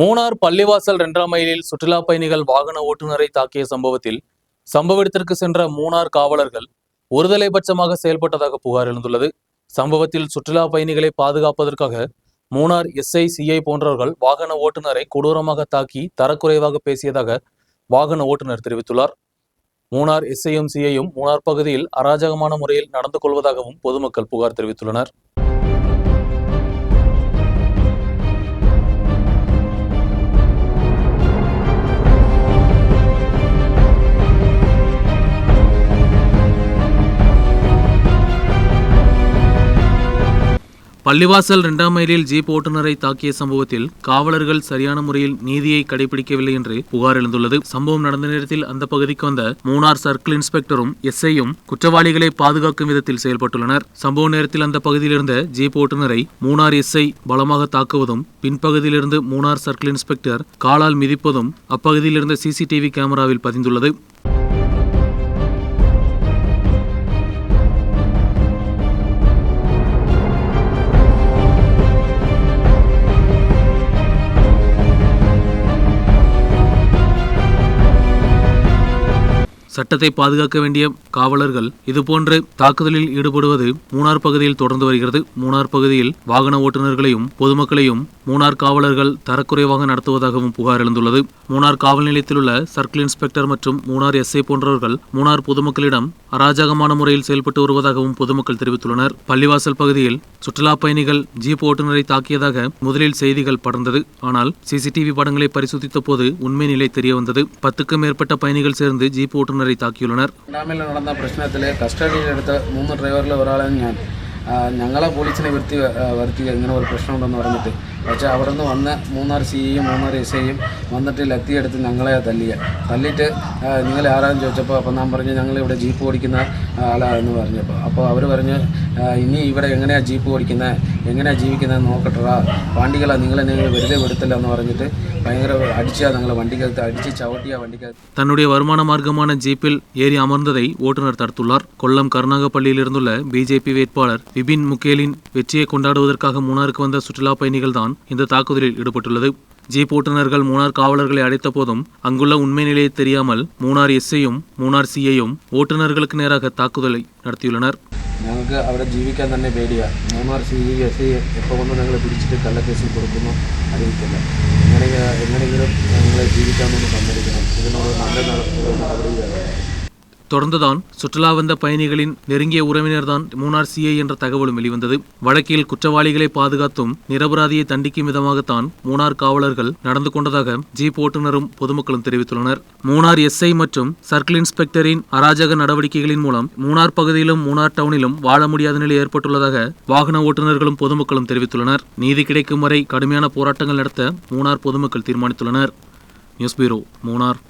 மூணார் பள்ளிவாசல் இரண்டாம் மைலில் சுற்றுலா பயணிகள் வாகன ஓட்டுநரை தாக்கிய சம்பவத்தில் சம்பவ இடத்திற்கு சென்ற மூணார் காவலர்கள் ஒருதலை பட்சமாக செயல்பட்டதாக புகார் எழுந்துள்ளது. சம்பவத்தில் சுற்றுலா பயணிகளை பாதுகாப்பதற்காக மூணார் எஸ்ஐ சிஐ போன்றவர்கள் வாகன ஓட்டுநரை கொடூரமாக தாக்கி தரக்குறைவாக பேசியதாக வாகன ஓட்டுநர் தெரிவித்துள்ளார். மூணார் எஸ்ஐயும் சிஐயும் மூணார் பகுதியில் அராஜகமான முறையில் நடந்து கொள்வதாகவும் பொதுமக்கள் புகார் தெரிவித்துள்ளனர். பள்ளிவாசல் இரண்டாம் மைலில் ஜீப் ஓட்டுநரை தாக்கிய சம்பவத்தில் காவலர்கள் சரியான முறையில் நீதியை கடைபிடிக்கவில்லை என்று புகார் எழுந்துள்ளது சம்பவம் நடந்த நேரத்தில் அந்த பகுதிக்கு வந்த மூணார் சர்க்கிள் இன்ஸ்பெக்டரும் எஸ்ஐயும் குற்றவாளிகளை பாதுகாக்கும் விதத்தில் செயல்பட்டுள்ளனர் சம்பவ நேரத்தில் அந்த பகுதியில் இருந்த ஜீப் ஓட்டுநரை மூணார் எஸ்ஐ பலமாக தாக்குவதும் பின்பகுதியிலிருந்து மூணார் சர்க்கிள் இன்ஸ்பெக்டர் காலால் மிதிப்பதும் அப்பகுதியில் இருந்த சிசிடிவி கேமராவில் பதிந்துள்ளது சட்டத்தை பாதுகாக்க வேண்டிய காவலர்கள் இதுபோன்று தாக்குதலில் ஈடுபடுவது மூணார் பகுதியில் தொடர்ந்து வருகிறது. மூணார் பகுதியில் வாகன ஓட்டுநர்களையும் பொதுமக்களையும் மூணார் காவலர்கள் தரக்குறைவாக நடத்துவதாகவும் புகார் எழுந்துள்ளது. மூணார் காவல் நிலையத்தில் உள்ள சர்க்கிள் இன்ஸ்பெக்டர் மற்றும் மூணார் எஸ்ஐ போன்றவர்கள் மூணார் பொதுமக்களிடம் அராஜகமான முறையில் செயல்பட்டு வருவதாகவும் பொதுமக்கள் தெரிவித்துள்ளனர். பள்ளிவாசல் பகுதியில் சுற்றுலா பயணிகள் ஜீப் ஓட்டுநரை தாக்கியதாக முதலில் செய்திகள் படர்ந்தது. ஆனால் சிசிடிவி படங்களை பரிசோதித்த போது உண்மை நிலை தெரியவந்தது. பத்துக்கும் மேற்பட்ட பயணிகள் சேர்ந்து ஜீப் ஓட்டுநர் தாக்கியுள்ளனர் രണ്ടാമിൽ നടന്ന പ്രശ്നത്തിൽ കസ്റ്റഡിയിലെടുത്ത മൂന്ന് ഡ്രൈവറിൽ ഒരാളാണ് ഞാൻ ആ, ഞങ്ങളെ പോലീസിനെ വരുത്തി ആ, വരുത്തി ഇങ്ങനെ ഒരു പ്രശ്നമുണ്ടെന്ന് പറഞ്ഞിട്ട് പക്ഷേ അവിടെ നിന്ന് വന്ന് മൂന്നാർ സി ഐയും മൂന്നാർ എസ് ഐയും വന്നിട്ട് ലത്തിയെടുത്ത് ഞങ്ങളെ തല്ലിയ തല്ലിയിട്ട് ആ, നിങ്ങൾ ആരാന്ന് ചോദിച്ചപ്പോൾ അപ്പോൾ ഞാൻ പറഞ്ഞു ഞങ്ങൾ ഇവിടെ ജീപ്പ് ഓടിക്കുന്ന ആളാണെന്ന് പറഞ്ഞപ്പോൾ അപ്പോൾ അവർ പറഞ്ഞ് ആ, ഇനി ഇവിടെ എങ്ങനെയാണ് ജീപ്പ് ഓടിക്കുന്നത് എങ്ങനെയാണ് ജീവിക്കുന്നത് നോക്കട്ടറാ വണ്ടികളാ നിങ്ങളെ നിങ്ങൾ വെറുതെ വിടത്തില്ല എന്ന് പറഞ്ഞിട്ട് ഭയങ്കര അടിച്ചാ ഞങ്ങൾ വണ്ടിക്കകത്ത് അടിച്ച് ചവിട്ടിയാ വണ്ടിക്കകത്ത് தன்னுடைய வருமான மார்க்கமான ஜீப்பில் ஏறி அமர்ந்ததை ஓட்டுநர் தடுத்துள்ளார் கொல்லம் கருணாகப்பள்ளியில் இருந்துள்ள பிஜேபி வேட்பாளர் விபின் முகேலின் வெற்றியை கொண்டாடுவதற்காக மூணாருக்கு வந்த சுற்றுலா பயணிகள் தான் இந்த தாக்குதலில் ஈடுபட்டுள்ளது ஜீப் ஓட்டுநர்கள் மூணார் காவலர்களை அழைத்த போதும் அங்குள்ள உண்மை நிலையை தெரியாமல் மூணார் எஸ்ஐயும் மூணார் சிஐயும் ஓட்டுநர்களுக்கு நேராக தாக்குதலை நடத்தியுள்ளனர் ഞങ്ങൾക്ക് അവിടെ ജീവിക്കാൻ തന്നെ പേടിയാണ് Munnar C E S I എപ്പോൾ കൊണ്ട് ഞങ്ങൾ പിടിച്ചിട്ട് കള്ളക്കേസിൽ കൊടുക്കുന്നു അറിയിക്കില്ല എങ്ങനെ എങ്ങനെയെങ്കിലും ഞങ്ങളെ ജീവിക്കാമെന്ന് സമ്മതിക്കണം தொடர்ந்துதான் சுற்றுலா வந்த பயணிகளின் நெருங்கிய உறவினர்தான் மூணார் சிஐ என்ற தகவலும் வெளிவந்தது. வழக்கில் குற்றவாளிகளை பாதுகாத்தும் நிரபராதியை தண்டிக்கும் விதமாகத்தான் மூணார் காவலர்கள் நடந்து கொண்டதாக ஜீப் ஓட்டுநரும் பொதுமக்களும் தெரிவித்துள்ளனர். மூணார் எஸ்ஐ மற்றும் சர்க்கிள் இன்ஸ்பெக்டரின் அராஜக நடவடிக்கைகளின் மூலம் மூணார் பகுதியிலும் மூணார் டவுனிலும் வாழ முடியாத நிலை ஏற்பட்டுள்ளதாக வாகன ஓட்டுநர்களும் பொதுமக்களும் தெரிவித்துள்ளனர். நீதி கிடைக்கும் வரை கடுமையான போராட்டங்கள் நடத்த மூணார் பொதுமக்கள் தீர்மானித்துள்ளனர். News bureau Munnar.